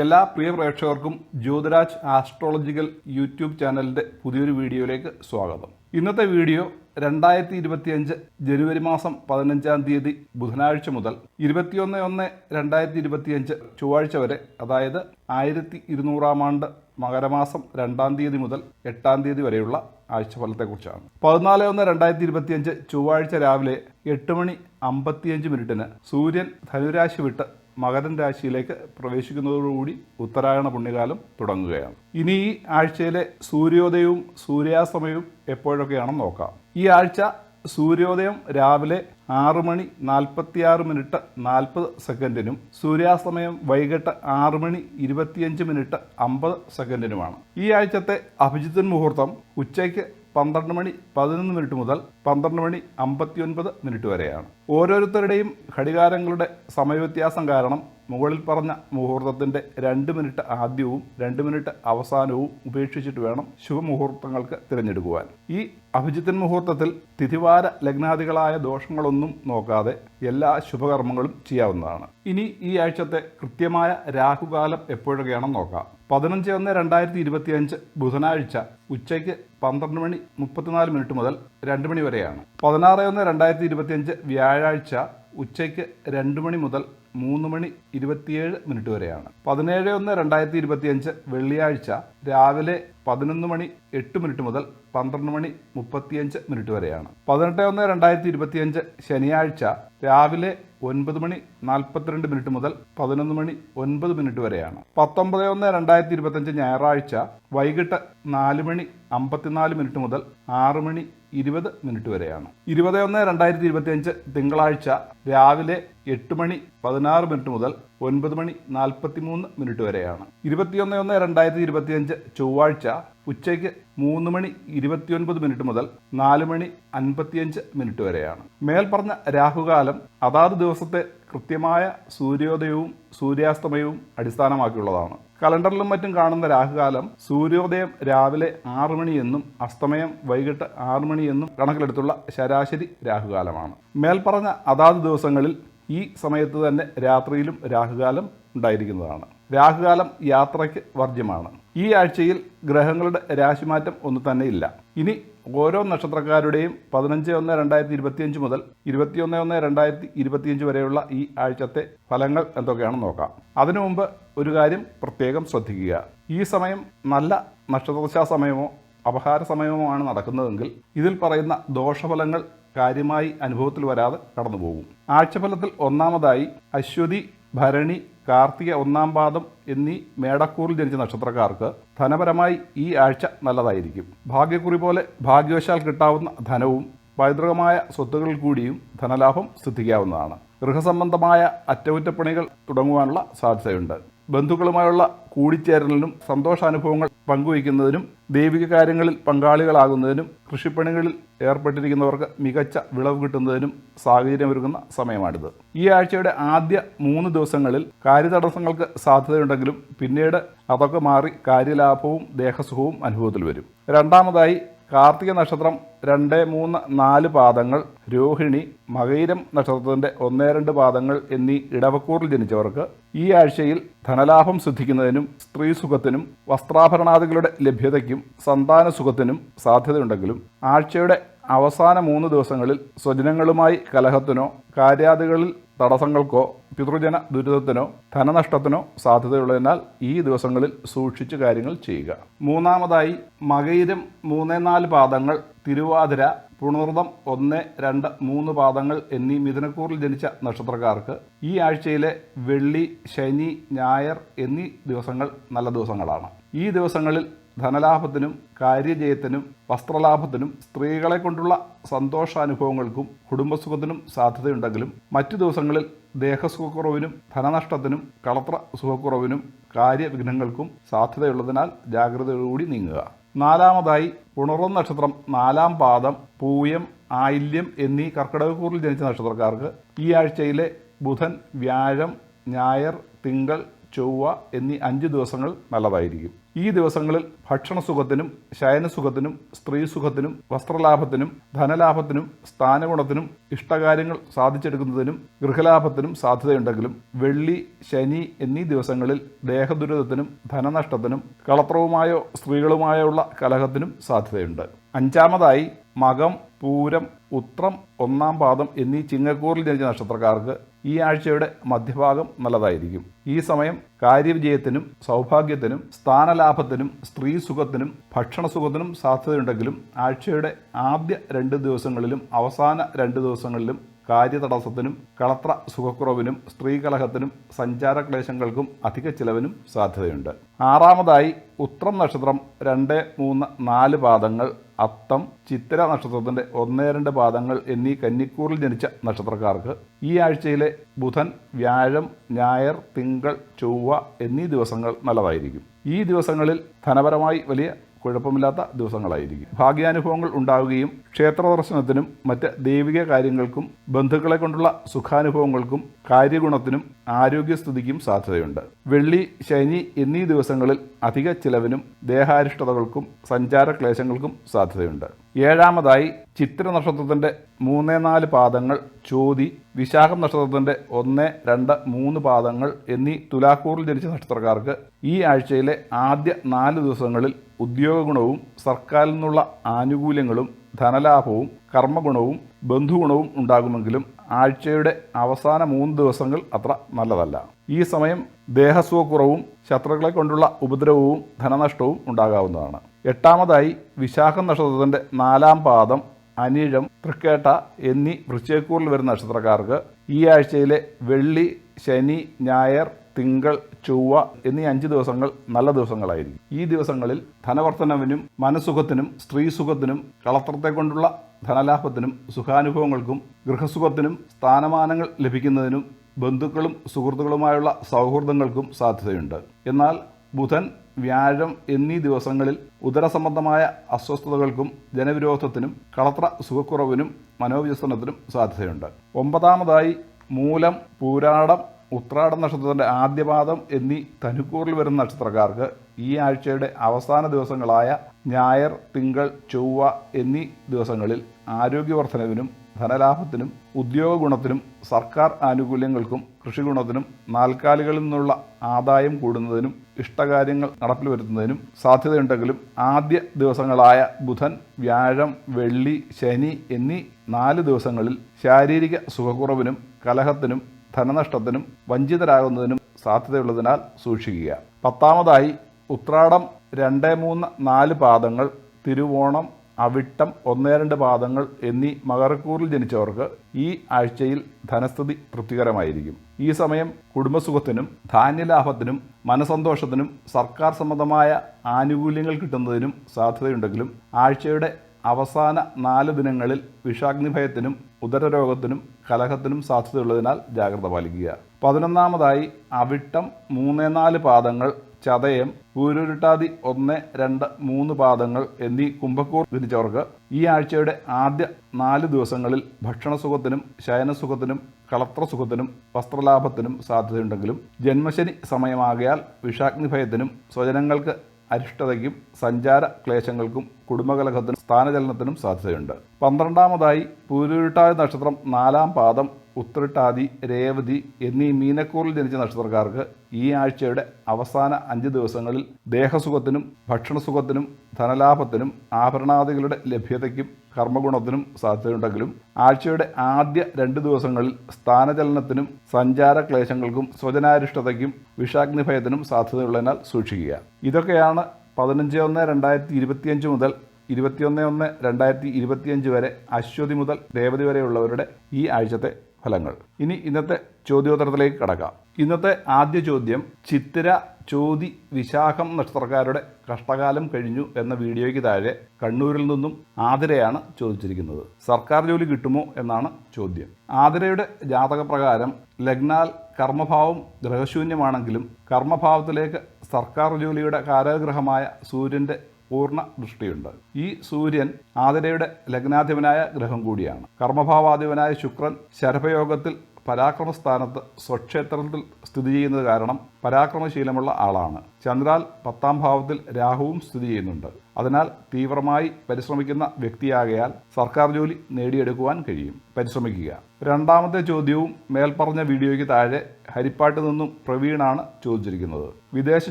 എല്ലാ പ്രിയ പ്രേക്ഷകർക്കും Jyothiraj astrological YouTube ചാനലിന്റെ പുതിയൊരു വീഡിയോയിലേക്ക് സ്വാഗതം. ഇന്നത്തെ വീഡിയോ രണ്ടായിരത്തി ഇരുപത്തിയഞ്ച് ജനുവരി മാസം പതിനഞ്ചാം തീയതി ബുധനാഴ്ച മുതൽ ഇരുപത്തിയൊന്ന് ഒന്ന് രണ്ടായിരത്തി ഇരുപത്തിയഞ്ച് ചൊവ്വാഴ്ച വരെ അതായത് ആയിരത്തി ഇരുന്നൂറാം ആണ്ട് മകരമാസം രണ്ടാം തീയതി മുതൽ എട്ടാം തീയതി വരെയുള്ള ആഴ്ചഫലത്തെക്കുറിച്ചാണ്. പതിനാല് ഒന്ന് രണ്ടായിരത്തി ഇരുപത്തിയഞ്ച് ചൊവ്വാഴ്ച രാവിലെ എട്ട് മണി അമ്പത്തിയഞ്ച് മിനിറ്റിന് സൂര്യൻ ധനുരാശി വിട്ട് മകരൻ രാശിയിലേക്ക് പ്രവേശിക്കുന്നതോടുകൂടി ഉത്തരായണ പുണ്യകാലം തുടങ്ങുകയാണ്. ഇനി ഈ ആഴ്ചയിലെ സൂര്യോദയവും സൂര്യാസ്തമയവും എപ്പോഴൊക്കെയാണെന്ന് നോക്കാം. ഈ ആഴ്ച സൂര്യോദയം രാവിലെ ആറ് മണി നാൽപ്പത്തിയാറ് മിനിറ്റ് നാൽപ്പത് സെക്കൻഡിനും സൂര്യാസ്തമയം വൈകിട്ട് ആറ് മണി ഇരുപത്തിയഞ്ച് മിനിറ്റ് അമ്പത് സെക്കൻഡിനുമാണ്. ഈ ആഴ്ചത്തെ അഭിജിത്തൻ മുഹൂർത്തം ഉച്ചയ്ക്ക് പന്ത്രണ്ട് മണി പതിനൊന്ന് മിനിറ്റ് മുതൽ പന്ത്രണ്ട് മണി അമ്പത്തിയൊൻപത് മിനിറ്റ് വരെയാണ്. ഓരോരുത്തരുടെയും ഘടികാരങ്ങളുടെ സമയവ്യത്യാസം കാരണം മുകളിൽ പറഞ്ഞ മുഹൂർത്തത്തിന്റെ രണ്ട് മിനിറ്റ് ആദ്യവും രണ്ട് മിനിറ്റ് അവസാനവും ഉപേക്ഷിച്ചിട്ട് വേണം ശുഭമുഹൂർത്തങ്ങൾക്ക് തിരഞ്ഞെടുക്കുവാൻ. ഈ അഭിജിത്തൻ മുഹൂർത്തത്തിൽ തിഥിവാര ലഗ്നാദികളായ ദോഷങ്ങളൊന്നും നോക്കാതെ എല്ലാ ശുഭകർമ്മങ്ങളും ചെയ്യാവുന്നതാണ്. ഇനി ഈ ആഴ്ചത്തെ കൃത്യമായ രാഹുകാലം എപ്പോഴൊക്കെയാണെന്ന് നോക്കാം. പതിനഞ്ച് ഒന്ന് രണ്ടായിരത്തി ഇരുപത്തിയഞ്ച് ബുധനാഴ്ച ഉച്ചയ്ക്ക് പന്ത്രണ്ട് മണി മുപ്പത്തിനാല് മിനിറ്റ് മുതൽ രണ്ട് മണി വരെയാണ്. പതിനാറ് ഒന്ന് രണ്ടായിരത്തി ഇരുപത്തിയഞ്ച് വ്യാഴാഴ്ച ഉച്ചയ്ക്ക് രണ്ട് മണി മുതൽ മൂന്ന് മണി ഇരുപത്തിയേഴ് മിനിറ്റ് വരെയാണ്. പതിനേഴ് ഒന്ന് രണ്ടായിരത്തി ഇരുപത്തിയഞ്ച് വെള്ളിയാഴ്ച രാവിലെ പതിനൊന്ന് മണി എട്ട് മിനിറ്റ് മുതൽ പന്ത്രണ്ട് മണി മുപ്പത്തിയഞ്ച് മിനിറ്റ് വരെയാണ്. പതിനെട്ട് ഒന്ന് രണ്ടായിരത്തി ഇരുപത്തിയഞ്ച് ശനിയാഴ്ച രാവിലെ ഒൻപത് മണി നാൽപ്പത്തിരണ്ട് മിനിറ്റ് മുതൽ പതിനൊന്ന് മണി ഒൻപത് മിനിറ്റ് വരെയാണ്. പത്തൊമ്പത് ഒന്ന് രണ്ടായിരത്തി ഇരുപത്തഞ്ച് ഞായറാഴ്ച വൈകിട്ട് നാല് മണി അമ്പത്തിനാല് മിനിറ്റ് മുതൽ ആറ് മണി ഇരുപത് മിനിറ്റ് വരെയാണ്. ഇരുപത് ഒന്ന് രണ്ടായിരത്തി ഇരുപത്തിയഞ്ച് തിങ്കളാഴ്ച രാവിലെ എട്ട് മണി പതിനാറ് മിനിറ്റ് മുതൽ ഒൻപത് മണി നാൽപ്പത്തി മൂന്ന് മിനിറ്റ് വരെയാണ്. ഇരുപത്തിയൊന്ന് ഒന്ന് രണ്ടായിരത്തി ഇരുപത്തിയഞ്ച് ചൊവ്വാഴ്ച ഉച്ചയ്ക്ക് മൂന്ന് മണി ഇരുപത്തിയൊൻപത് മിനിറ്റ് മുതൽ നാല് മണി അൻപത്തിയഞ്ച് മിനിറ്റ് വരെയാണ്. മേൽപ്പറഞ്ഞ രാഹുകാലം അതാത് ദിവസത്തെ കൃത്യമായ സൂര്യോദയവും സൂര്യാസ്തമയവും അടിസ്ഥാനമാക്കിയുള്ളതാണ്. കലണ്ടറിലും മറ്റും കാണുന്ന രാഹുകാലം സൂര്യോദയം രാവിലെ ആറു മണിയെന്നും അസ്തമയം വൈകിട്ട് ആറു മണിയെന്നും കണക്കിലെടുത്തുള്ള ശരാശരി രാഹുകാലമാണ്. മേൽപ്പറഞ്ഞ അതാത് ദിവസങ്ങളിൽ ഈ സമയത്ത് തന്നെ രാത്രിയിലും രാഹുകാലം ഉണ്ടായിരിക്കുന്നതാണ്. രാഹുകാലം യാത്രയ്ക്ക് വർജ്യമാണ്. ഈ ആഴ്ചയിൽ ഗ്രഹങ്ങളുടെ രാശിമാറ്റം ഒന്നും തന്നെ ഇല്ല. ഇനി ഓരോ നക്ഷത്രക്കാരുടെയും പതിനഞ്ച് ഒന്ന് രണ്ടായിരത്തി ഇരുപത്തിയഞ്ച് മുതൽ ഇരുപത്തിയൊന്ന് ഒന്ന് രണ്ടായിരത്തി ഇരുപത്തിയഞ്ച് വരെയുള്ള ഈ ആഴ്ചത്തെ ഫലങ്ങൾ എന്തൊക്കെയാണെന്ന് നോക്കാം. അതിനു മുമ്പ് ഒരു കാര്യം പ്രത്യേകം ശ്രദ്ധിക്കുക. ഈ സമയം നല്ല നക്ഷത്രദശാ സമയമോ അപഹാര സമയമോ ആണ് നടക്കുന്നതെങ്കിൽ ഇതിൽ പറയുന്ന ദോഷഫലങ്ങൾ കാര്യമായി അനുഭവത്തിൽ വരാതെ കടന്നുപോകും. ആഴ്ചഫലത്തിൽ ഒന്നാമതായി അശ്വതി ഭരണി കാർത്തിക ഒന്നാം പാദം എന്നീ മേടക്കൂറിൽ ജനിച്ച നക്ഷത്രക്കാർക്ക് ധനപരമായി ഈ ആഴ്ച നല്ലതായിരിക്കും. ഭാഗ്യക്കുറി പോലെ ഭാഗ്യവശാൽ കിട്ടാവുന്ന ധനവും പൈതൃകമായ സ്വത്തുക്കളിൽ കൂടിയും ധനലാഭം സിദ്ധിക്കാവുന്നതാണ്. ഗൃഹസംബന്ധമായ അറ്റകുറ്റപ്പണികൾ തുടങ്ങുവാനുള്ള സാധ്യതയുണ്ട്. ബന്ധുക്കളുമായുള്ള കൂടിച്ചേരലിനും സന്തോഷാനുഭവങ്ങൾ പങ്കുവയ്ക്കുന്നതിനും ദൈവിക കാര്യങ്ങളിൽ പങ്കാളികളാകുന്നതിനും കൃഷിപ്പണികളിൽ ഏർപ്പെട്ടിരിക്കുന്നവർക്ക് മികച്ച വിളവ് കിട്ടുന്നതിനും സാഹചര്യമൊരുക്കുന്ന സമയമാണിത്. ഈ ആഴ്ചയുടെ ആദ്യ മൂന്ന് ദിവസങ്ങളിൽ കാര്യതടസ്സങ്ങൾക്ക് സാധ്യതയുണ്ടെങ്കിലും പിന്നീട് അതൊക്കെ മാറി കാര്യലാഭവും ദേഹസുഖവും അനുഭവത്തിൽ വരും. രണ്ടാമതായി കാർത്തിക നക്ഷത്രം രണ്ട് മൂന്ന് നാല് പാദങ്ങൾ രോഹിണി മകയിരം നക്ഷത്രത്തിന്റെ ഒന്നേ രണ്ട് പാദങ്ങൾ എന്നീ ഇടവക്കൂറിൽ ജനിച്ചവർക്ക് ഈ ആഴ്ചയിൽ ധനലാഭം സിദ്ധിക്കുന്നതിനും സ്ത്രീ സുഖത്തിനും വസ്ത്രാഭരണാദികളുടെ ലഭ്യതയ്ക്കും സന്താന സുഖത്തിനും സാധ്യതയുണ്ടെങ്കിലും ആഴ്ചയുടെ അവസാന മൂന്ന് ദിവസങ്ങളിൽ സ്വജനങ്ങളുമായി കലഹത്തിനോ കാര്യാദികളിൽ തടസ്സങ്ങൾക്കോ പിതൃജന ദുരിതത്തിനോ ധനനഷ്ടത്തിനോ സാധ്യതയുള്ളതിനാൽ ഈ ദിവസങ്ങളിൽ സൂക്ഷിച്ച് കാര്യങ്ങൾ ചെയ്യുക. മൂന്നാമതായി മകയിരം മൂന്നേ നാല് പാദങ്ങൾ തിരുവാതിര പുണർദം ഒന്ന് രണ്ട് മൂന്ന് പാദങ്ങൾ എന്നീ മിഥുനക്കൂറിൽ ജനിച്ച നക്ഷത്രക്കാർക്ക് ഈ ആഴ്ചയിലെ വെള്ളി ശനി ഞായർ എന്നീ ദിവസങ്ങൾ നല്ല ദിവസങ്ങളാണ്. ഈ ദിവസങ്ങളിൽ ധനലാഭത്തിനും കാര്യജയത്തിനും വസ്ത്രലാഭത്തിനും സ്ത്രീകളെ കൊണ്ടുള്ള സന്തോഷാനുഭവങ്ങൾക്കും കുടുംബസുഖത്തിനും സാധ്യതയുണ്ടെങ്കിലും മറ്റു ദിവസങ്ങളിൽ ദേഹസുഖക്കുറവിനും ധനനഷ്ടത്തിനും കളത്ര സുഖക്കുറവിനും കാര്യവിഘ്നങ്ങൾക്കും സാധ്യതയുള്ളതിനാൽ ജാഗ്രതയോടുകൂടി നീങ്ങുക. നാലാമതായി പുണർവം നക്ഷത്രം നാലാം പാദം പൂയം ആയില്യം എന്നീ കർക്കിടകക്കൂറിൽ ജനിച്ച നക്ഷത്രക്കാർക്ക് ഈ ആഴ്ചയിലെ ബുധൻ വ്യാഴം ഞായർ തിങ്കൾ ചൊവ്വ എന്നീ അഞ്ച് ദിവസങ്ങൾ നല്ലതായിരിക്കും. ഈ ദിവസങ്ങളിൽ ഭക്ഷണസുഖത്തിനും ശയനസുഖത്തിനും സ്ത്രീസുഖത്തിനും വസ്ത്രലാഭത്തിനും ധനലാഭത്തിനും സ്ഥാനഗുണത്തിനും ഇഷ്ടകാര്യങ്ങൾ സാധിച്ചെടുക്കുന്നതിനും ഗൃഹലാഭത്തിനും സാധ്യതയുണ്ടെങ്കിലും വെള്ളി ശനി എന്നീ ദിവസങ്ങളിൽ ദേഹദുരിതത്തിനും ധനനഷ്ടത്തിനും കളത്രവുമായോ സ്ത്രീകളുമായോ ഉള്ള കലഹത്തിനും സാധ്യതയുണ്ട്. അഞ്ചാമതായി മകം പൂരം ഉത്രം ഒന്നാം പാദം എന്നീ ചിങ്ങക്കൂറിൽ ജനിച്ച നക്ഷത്രക്കാർക്ക് ഈ ആഴ്ചയുടെ മധ്യഭാഗം നല്ലതായിരിക്കും. ഈ സമയം കാര്യവിജയത്തിനും സൗഭാഗ്യത്തിനും സ്ഥാനലാഭത്തിനും സ്ത്രീ സുഖത്തിനും ഭക്ഷണസുഖത്തിനും സാധ്യതയുണ്ടെങ്കിലും ആഴ്ചയുടെ ആദ്യ രണ്ട് ദിവസങ്ങളിലും അവസാന രണ്ട് ദിവസങ്ങളിലും കാര്യതടസ്സത്തിനും കളത്ര സുഖക്കുറവിനും സ്ത്രീകലഹത്തിനും സഞ്ചാരക്ലേശങ്ങൾക്കും അധിക ചിലവിനും സാധ്യതയുണ്ട്. ആറാമതായി ഉത്രം നക്ഷത്രം രണ്ട് മൂന്ന് നാല് പാദങ്ങൾ അത്തം ചിത്ര നക്ഷത്രത്തിന്റെ ഒന്നേ രണ്ട് പാദങ്ങൾ എന്നീ കന്നിക്കൂറിൽ ജനിച്ച നക്ഷത്രക്കാർക്ക് ഈ ആഴ്ചയിലെ ബുധൻ വ്യാഴം ഞായർ തിങ്കൾ ചൊവ്വ എന്നീ ദിവസങ്ങൾ നല്ലതായിരിക്കും. ഈ ദിവസങ്ങളിൽ ധനപരമായി വലിയ കുഴപ്പമില്ലാത്ത ദിവസങ്ങളായിരിക്കും. ഭാഗ്യാനുഭവങ്ങൾ ഉണ്ടാവുകയും ക്ഷേത്ര ദർശനത്തിനും മറ്റ് ദൈവിക കാര്യങ്ങൾക്കും ബന്ധുക്കളെ കൊണ്ടുള്ള സുഖാനുഭവങ്ങൾക്കും കാര്യഗുണത്തിനും ആരോഗ്യസ്ഥിതിക്കും സാധ്യതയുണ്ട്. വെള്ളി ശനി എന്നീ ദിവസങ്ങളിൽ അധിക ചിലവിനും ദേഹാരിഷ്ടതകൾക്കും സഞ്ചാരക്ലേശങ്ങൾക്കും സാധ്യതയുണ്ട്. ഏഴാമതായി ചിത്ര നക്ഷത്രത്തിന്റെ മൂന്ന് നാല് പാദങ്ങൾ ചോതി വിശാഖം നക്ഷത്രത്തിന്റെ ഒന്ന് രണ്ട് മൂന്ന് പാദങ്ങൾ എന്നീ തുലാക്കൂറിൽ ജനിച്ച നക്ഷത്രക്കാർക്ക് ഈ ആഴ്ചയിലെ ആദ്യ നാല് ദിവസങ്ങളിൽ ഉദ്യോഗ ഗുണവും സർക്കാരിൽ നിന്നുള്ള ആനുകൂല്യങ്ങളും ധനലാഭവും കർമ്മഗുണവും ബന്ധുഗുണവും ഉണ്ടാകുമെങ്കിലും ആഴ്ചയുടെ അവസാന മൂന്ന് ദിവസങ്ങൾ അത്ര നല്ലതല്ല. ഈ സമയം ദേഹസുഖക്കുറവും ശത്രുക്കളെ കൊണ്ടുള്ള ഉപദ്രവവും ധനനഷ്ടവും ഉണ്ടാകാവുന്നതാണ്. എട്ടാമതായി വിശാഖ നക്ഷത്രത്തിന്റെ നാലാം പാദം അനിഴം തൃക്കേട്ട എന്നീ വൃശ്ചയക്കൂറിൽ വരുന്ന നക്ഷത്രക്കാർക്ക് ഈ ആഴ്ചയിലെ വെള്ളി ശനി ഞായർ തിങ്കൾ ചൊവ്വ എന്നീ അഞ്ച് ദിവസങ്ങൾ നല്ല ദിവസങ്ങളായിരിക്കും. ഈ ദിവസങ്ങളിൽ ധനവർത്തനവിനും മനസുഖത്തിനും സ്ത്രീസുഖത്തിനും കളത്രത്തെ കൊണ്ടുള്ള ധനലാഭത്തിനും സുഖാനുഭവങ്ങൾക്കും ഗൃഹസുഖത്തിനും സ്ഥാനമാനങ്ങൾ ലഭിക്കുന്നതിനും ബന്ധുക്കളും സുഹൃത്തുക്കളുമായുള്ള സൗഹൃദങ്ങൾക്കും സാധ്യതയുണ്ട്. എന്നാൽ ബുധൻ വ്യാഴം എന്നീ ദിവസങ്ങളിൽ ഉദരസംബന്ധമായ അസ്വസ്ഥതകൾക്കും ജനവിരോധത്തിനും കളത്ര സുഖക്കുറവിനും മനോവ്യസനത്തിനും സാധ്യതയുണ്ട്. ഒമ്പതാമതായി മൂലം പൂരാടം ഉത്രാടം നക്ഷത്രത്തിന്റെ ആദ്യപാദം എന്നീ തനുക്കൂറിൽ വരുന്ന നക്ഷത്രക്കാർക്ക് ഈ ആഴ്ചയുടെ അവസാന ദിവസങ്ങളായ ഞായർ തിങ്കൾ ചൊവ്വ എന്നീ ദിവസങ്ങളിൽ ആരോഗ്യവർദ്ധനവിനും ധനലാഭത്തിനും ഉദ്യോഗ ഗുണത്തിനും സർക്കാർ ആനുകൂല്യങ്ങൾക്കും കൃഷിഗുണത്തിനും നാൽക്കാലികളിൽ നിന്നുള്ള ആദായം കൂടുന്നതിനും ഇഷ്ടകാര്യങ്ങൾ നടപ്പിൽ വരുത്തുന്നതിനും സാധ്യതയുണ്ടെങ്കിലും ആദ്യ ദിവസങ്ങളായ ബുധൻ വ്യാഴം വെള്ളി ശനി എന്നീ നാല് ദിവസങ്ങളിൽ ശാരീരിക സുഖക്കുറവിനും കലഹത്തിനും ധനനഷ്ടത്തിനും വഞ്ചിതരാകുന്നതിനും സാധ്യതയുള്ളതിനാൽ സൂക്ഷിക്കുക. പത്താമതായി ഉത്രാടം രണ്ട് മൂന്ന് നാല് പാദങ്ങൾ തിരുവോണം അവിട്ടം ഒന്നേ രണ്ട് പാദങ്ങൾ എന്നീ മകരക്കൂറിൽ ജനിച്ചവർക്ക് ഈ ആഴ്ചയിൽ ധനസ്ഥിതി തൃപ്തികരമായിരിക്കും. ഈ സമയം കുടുംബസുഖത്തിനും ധാന്യലാഭത്തിനും മനസന്തോഷത്തിനും സർക്കാർ സംബന്ധമായ ആനുകൂല്യങ്ങൾ കിട്ടുന്നതിനും സാധ്യതയുണ്ടെങ്കിലും ആഴ്ചയുടെ അവസാന നാല് ദിനങ്ങളിൽ വിഷാഗ്നിഭയത്തിനും ഉദരരോഗത്തിനും കലഹത്തിനും സാധ്യതയുള്ളതിനാൽ ജാഗ്രത പാലിക്കുക. പതിനൊന്നാമതായി അവിട്ടം മൂന്നേ നാല് പാദങ്ങൾ ചതയം ഊരുരുട്ടാതി ഒന്ന് രണ്ട് മൂന്ന് പാദങ്ങൾ എന്നീ കുംഭക്കൂർ ജനിച്ചവർക്ക് ഈ ആഴ്ചയുടെ ആദ്യ നാല് ദിവസങ്ങളിൽ ഭക്ഷണസുഖത്തിനും ശയനസുഖത്തിനും കളത്രസുഖത്തിനും വസ്ത്രലാഭത്തിനും സാധ്യതയുണ്ടെങ്കിലും ജന്മശനി സമയമാകയാൽ വിഷാഗ്നിഭയത്തിനും സ്വജനങ്ങൾക്ക് അരിഷ്ടതയ്ക്കും സഞ്ചാര ക്ലേശങ്ങൾക്കും കുടുംബകലഹത്തിനും സ്ഥാനചലനത്തിനും സാധ്യതയുണ്ട്. പന്ത്രണ്ടാമതായി പൂരുരുട്ടാതി നക്ഷത്രം നാലാം പാദം ഉത്രട്ടാതി രേവതി എന്നീ മീനക്കൂറിൽ ജനിച്ച നക്ഷത്രക്കാർക്ക് ഈ ആഴ്ചയുടെ അവസാന അഞ്ച് ദിവസങ്ങളിൽ ദേഹസുഖത്തിനും ഭക്ഷണസുഖത്തിനും ധനലാഭത്തിനും ആഭരണാദികളുടെ ലഭ്യതയ്ക്കും കർമ്മഗുണത്തിനും സാധ്യതയുണ്ടെങ്കിലും ആഴ്ചയുടെ ആദ്യ രണ്ട് ദിവസങ്ങളിൽ സ്ഥാനചലനത്തിനും സഞ്ചാര ക്ലേശങ്ങൾക്കും സ്വജനാരിഷ്ടതയ്ക്കും വിഷാഗ്നിഭയത്തിനും സാധ്യതയുള്ളതിനാൽ സൂക്ഷിക്കുക. ഇതൊക്കെയാണ് പതിനഞ്ച് ഒന്ന് രണ്ടായിരത്തി ഇരുപത്തിയഞ്ച് മുതൽ ഇരുപത്തിയൊന്ന് ഒന്ന് രണ്ടായിരത്തി ഇരുപത്തിയഞ്ച് വരെ അശ്വതി മുതൽ രേവതി വരെയുള്ളവരുടെ ഈ ആഴ്ചത്തെ ഫലങ്ങൾ. ഇനി ഇന്നത്തെ ചോദ്യോത്തരത്തിലേക്ക് കടക്കാം. ഇന്നത്തെ ആദ്യ ചോദ്യം ചിത്തിര ചോതി വിശാഖം നക്ഷത്രക്കാരുടെ കഷ്ടകാലം കഴിഞ്ഞു എന്ന വീഡിയോയ്ക്ക് താഴെ കണ്ണൂരിൽ നിന്നും ആതിരയാണ് ചോദിച്ചിരിക്കുന്നത്. സർക്കാർ ജോലി കിട്ടുമോ എന്നാണ് ചോദ്യം. ആതിരയുടെ ജാതകപ്രകാരം ലഗ്നാൽ കർമ്മഭാവം ഗ്രഹശൂന്യമാണെങ്കിലും കർമ്മഭാവത്തിലേക്ക് സർക്കാർ ജോലിയുടെ കാരാഗ്രഹമായ സൂര്യന്റെ പൂർണ ദൃഷ്ടിയുണ്ട്. ഈ സൂര്യൻ ആതിരയുടെ ലഗ്നാധിപനായ ഗ്രഹം കൂടിയാണ്. കർമ്മഭാവാധിപനായ ശുക്രൻ ശരഭയോഗത്തിൽ പരാക്രമസ്ഥാനത്ത് സ്വക്ഷേത്രത്തിൽ സ്ഥിതി ചെയ്യുന്നത് കാരണം പരാക്രമശീലമുള്ള ആളാണ്. ചന്ദ്രാൽ പത്താം ഭാവത്തിൽ രാഹുവും സ്ഥിതി ചെയ്യുന്നുണ്ട്. അതിനാൽ തീവ്രമായി പരിശ്രമിക്കുന്ന വ്യക്തിയാകയാൽ സർക്കാർ ജോലി നേടിയെടുക്കുവാൻ കഴിയും. പരിശ്രമിക്കുക. രണ്ടാമത്തെ ചോദ്യവും മേൽപ്പറഞ്ഞ വീഡിയോയ്ക്ക് താഴെ ഹരിപ്പാട്ട് നിന്നും പ്രവീണാണ് ചോദിച്ചിരിക്കുന്നത്. വിദേശ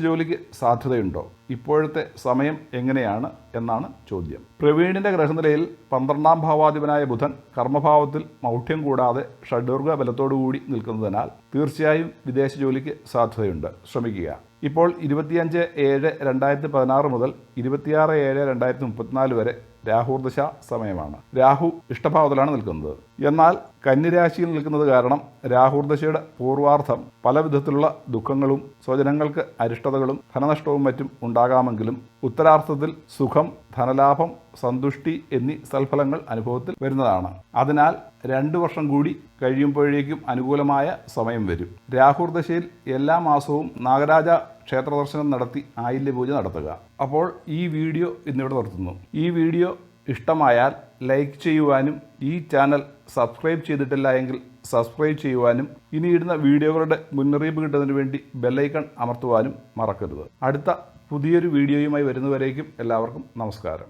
ജോലിക്ക് സാധ്യതയുണ്ടോ? ഇപ്പോഴത്തെ സമയം എങ്ങനെയാണ് എന്നാണ് ചോദ്യം. പ്രവീണിന്റെ ഗ്രഹനിലയിൽ പന്ത്രണ്ടാം ഭാവാധിപനായ ബുധൻ കർമ്മഭാവത്തിൽ മൗഢ്യം കൂടാതെ ഷഡ്വർഗ ബലത്തോടുകൂടി നിൽക്കുന്നതിനാൽ തീർച്ചയായും വിദേശ ജോലിക്ക് സാധ്യതയുണ്ട്. ശ്രമിക്കുക. ഇപ്പോൾ ഇരുപത്തിയഞ്ച് ഏഴ് രണ്ടായിരത്തി പതിനാറ് മുതൽ ഇരുപത്തിയാറ് ഏഴ് രണ്ടായിരത്തി മുപ്പത്തിനാല് വരെ രാഹുർദശ സമയമാണ്. രാഹു ഇഷ്ടഭാവത്തിലാണ് നിൽക്കുന്നത്. എന്നാൽ കന്നിരാശിയിൽ നിൽക്കുന്നത് കാരണം രാഹുർദശയുടെ പൂർവാർത്ഥം പല വിധത്തിലുള്ള ദുഃഖങ്ങളും സ്വജനങ്ങൾക്ക് അരിഷ്ടതകളും ധനനഷ്ടവും മറ്റും ഉണ്ടാകാമെങ്കിലും ഉത്തരാർത്ഥത്തിൽ സുഖം ധനലാഭം സന്തുഷ്ടി എന്നീ സൽഫലങ്ങൾ അനുഭവത്തിൽ വരുന്നതാണ്. അതിനാൽ രണ്ടു വർഷം കൂടി കഴിയുമ്പോഴേക്കും അനുകൂലമായ സമയം വരും. രാഹുർദശയിൽ എല്ലാ മാസവും നാഗരാജ ക്ഷേത്ര ദർശനം നടത്തി ആയില്യപൂജ നടത്തുക. അപ്പോൾ ഈ വീഡിയോ ഇന്നിവിടെ നിർത്തുന്നു. ഈ വീഡിയോ ഇഷ്ടമായാൽ ലൈക്ക് ചെയ്യുവാനും ഈ ചാനൽ സബ്സ്ക്രൈബ് ചെയ്തിട്ടില്ല എങ്കിൽ സബ്സ്ക്രൈബ് ചെയ്യുവാനും ഇനി ഇടുന്ന വീഡിയോകളുടെ മുന്നറിയിപ്പ് കിട്ടുന്നതിന് വേണ്ടി ബെല്ലൈക്കൺ അമർത്തുവാനും മറക്കരുത്. അടുത്ത പുതിയൊരു വീഡിയോയുമായി വരുന്നവരേക്കും എല്ലാവർക്കും നമസ്കാരം.